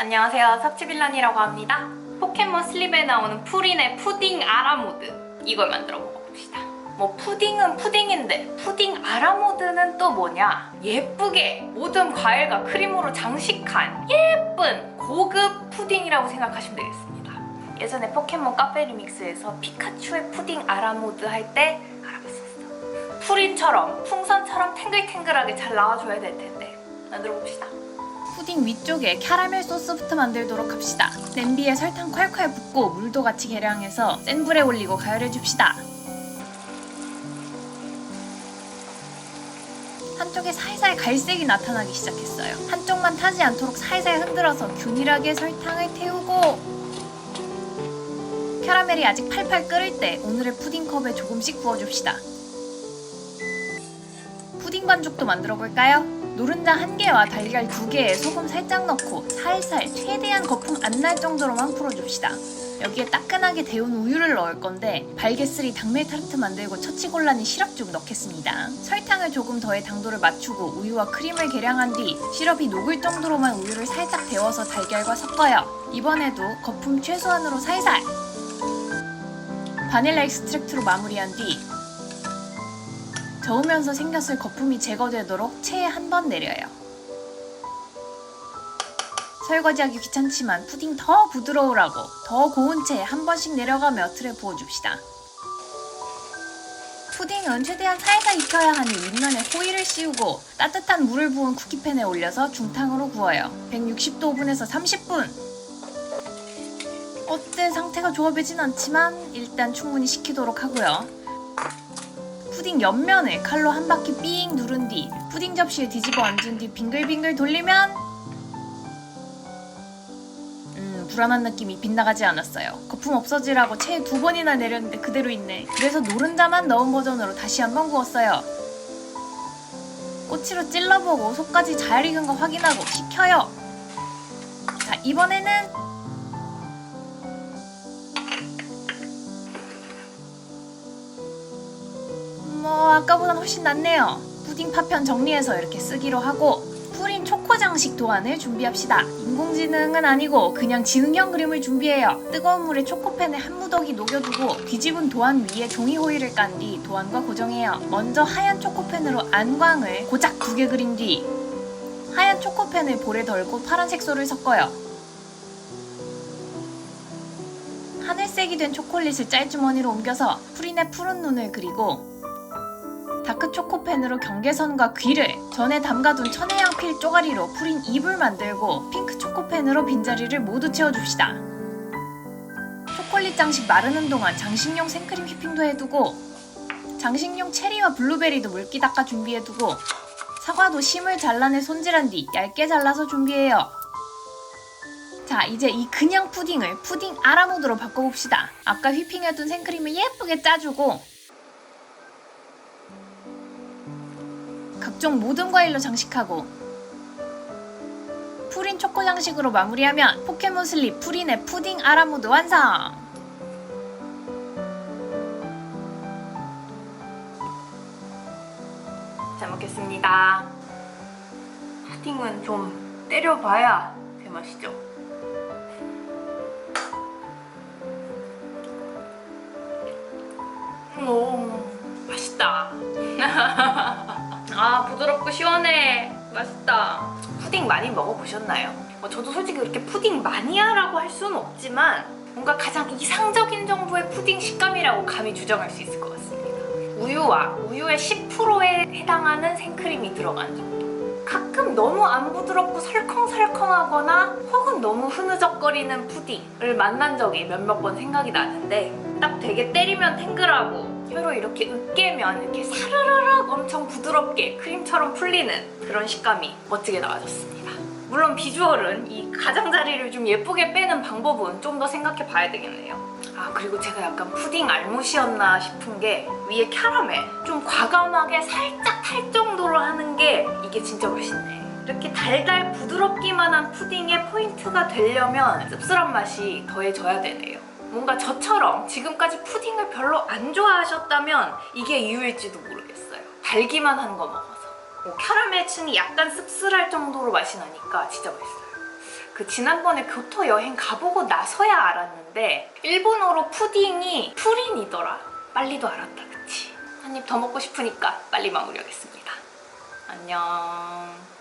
안녕하세요. 섭취빌런이라고 합니다. 포켓몬 슬립에 나오는 푸린의 푸딩 아라모드. 이걸 만들어 먹어봅시다. 뭐 푸딩은 푸딩인데 푸딩 아라모드는 또 뭐냐? 예쁘게 모든 과일과 크림으로 장식한 예쁜 고급 푸딩이라고 생각하시면 되겠습니다. 예전에 포켓몬 카페 리믹스에서 피카츄의 푸딩 아라모드 할 때 알아봤었어. 푸린처럼 풍선처럼 탱글탱글하게 잘 나와줘야 될 텐데 만들어 봅시다 푸딩 위쪽에 캐러멜 소스부터 만들도록 합시다. 냄비에 설탕 콸콸 붓고 물도 같이 계량해서 센 불에 올리고 가열해 줍시다. 한쪽에 살살 갈색이 나타나기 시작했어요. 한쪽만 타지 않도록 살살 흔들어서 균일하게 설탕을 태우고 캐러멜이 아직 팔팔 끓을 때 오늘의 푸딩컵에 조금씩 부어줍시다. 푸딩 반죽도 만들어 볼까요? 노른자 한 개와 달걀 두 개에 소금 살짝 넣고 살살 최대한 거품 안 날 정도로만 풀어줍시다. 여기에 따끈하게 데운 우유를 넣을 건데 발게스리 당밀 타르트 만들고 처치곤란이 시럽 좀 넣겠습니다. 설탕을 조금 더해 당도를 맞추고 우유와 크림을 계량한 뒤 시럽이 녹을 정도로만 우유를 살짝 데워서 달걀과 섞어요. 이번에도 거품 최소한으로 살살 바닐라 익스트랙트로 마무리한 뒤 저으면서 생겼을 거품이 제거되도록 체에 한 번 내려요. 설거지하기 귀찮지만 푸딩 더 부드러우라고 더 고운 채에 한 번씩 내려가며 틀에 부어줍시다. 푸딩은 최대한 살살 익혀야 하니 윗면에 호일을 씌우고 따뜻한 물을 부은 쿠키팬에 올려서 중탕으로 구워요. 160도 오븐에서 30분! 어때 상태가 보이진 않지만 일단 충분히 식히도록 하고요. 푸딩 옆면을 칼로 한 바퀴 삥 누른 뒤 푸딩 접시에 뒤집어 얹은 뒤 빙글빙글 돌리면 음 불안한 느낌이 빗나가지 않았어요. 거품 없어지라고 체에 두 번이나 내렸는데 그대로 있네. 그래서 노른자만 넣은 버전으로 다시 한번 구웠어요. 꼬치로 찔러보고 속까지 잘 익은 거 확인하고 식혀요. 자 이번에는 뭐 아까보단 훨씬 낫네요. 푸딩 파편 정리해서 이렇게 쓰기로 하고 푸린 초코 장식 도안을 준비합시다. 인공지능은 아니고 그냥 지능형 그림을 준비해요. 뜨거운 물에 초코펜에 한 무더기 녹여두고 뒤집은 도안 위에 종이 호일을 깐 뒤 도안과 고정해요. 먼저 하얀 초코펜으로 안광을 고작 두 개 그린 뒤 하얀 초코펜을 볼에 덜고 파란 색 소를 섞어요. 하늘색이 된 초콜릿을 짤주머니로 옮겨서 프린의 푸른 눈을 그리고 다크 초코펜으로 경계선과 귀를 전에 담가둔 천혜향 필 쪼가리로 풀인 입을 만들고 핑크 초코펜으로 빈자리를 모두 채워줍시다. 초콜릿 장식 마르는 동안 장식용 생크림 휘핑도 해두고 장식용 체리와 블루베리도 물기 닦아 준비해두고 사과도 심을 잘라내 손질한 뒤 얇게 잘라서 준비해요. 자 이제 이 그냥 푸딩을 푸딩 아라모드로 바꿔봅시다. 아까 휘핑해둔 생크림을 예쁘게 짜주고 각종 모든 과일로 장식하고 푸린 초코 장식으로 마무리하면 포켓몬 슬립 푸린의 푸딩 아라모드 완성! 잘 먹겠습니다. 푸딩은 좀 때려봐야 제맛이죠. 아 부드럽고 시원해. 맛있다. 푸딩 많이 먹어보셨나요? 뭐 저도 솔직히 그렇게 푸딩 마니아라고 할 수는 없지만 뭔가 가장 이상적인 정도의 푸딩 식감이라고 감히 주장할 수 있을 것 같습니다. 우유와 우유의 10%에 해당하는 생크림이 들어간 정도. 가끔 너무 안 부드럽고 설컹설컹하거나 혹은 너무 흐느적거리는 푸딩을 만난 적이 몇몇 번 생각이 나는데 딱 되게 때리면 탱글하고 혀로 이렇게 으깨면 이렇게 사르르륵 엄청 부드럽게 크림처럼 풀리는 그런 식감이 멋지게 나와줬습니다. 물론 비주얼은 이 가장자리를 좀 예쁘게 빼는 방법은 좀 더 생각해 봐야 되겠네요. 아 그리고 제가 약간 푸딩 알못이었나 싶은 게 위에 캐러멜 좀 과감하게 살짝 탈 정도로 하는 게 이게 진짜 맛있네. 이렇게 달달 부드럽기만 한 푸딩의 포인트가 되려면 씁쓸한 맛이 더해져야 되네요. 뭔가 저처럼 지금까지 푸딩을 별로 안 좋아하셨다면 이게 이유일지도 모르겠어요. 달기만 한 거 먹어서. 뭐 캐러멜 층이 약간 씁쓸할 정도로 맛이 나니까 진짜 맛있어요. 그 지난번에 교토 여행 가보고 나서야 알았는데 일본어로 푸딩이 푸린이더라. 빨리도 알았다 그치? 한 입 더 먹고 싶으니까 빨리 마무리하겠습니다. 안녕.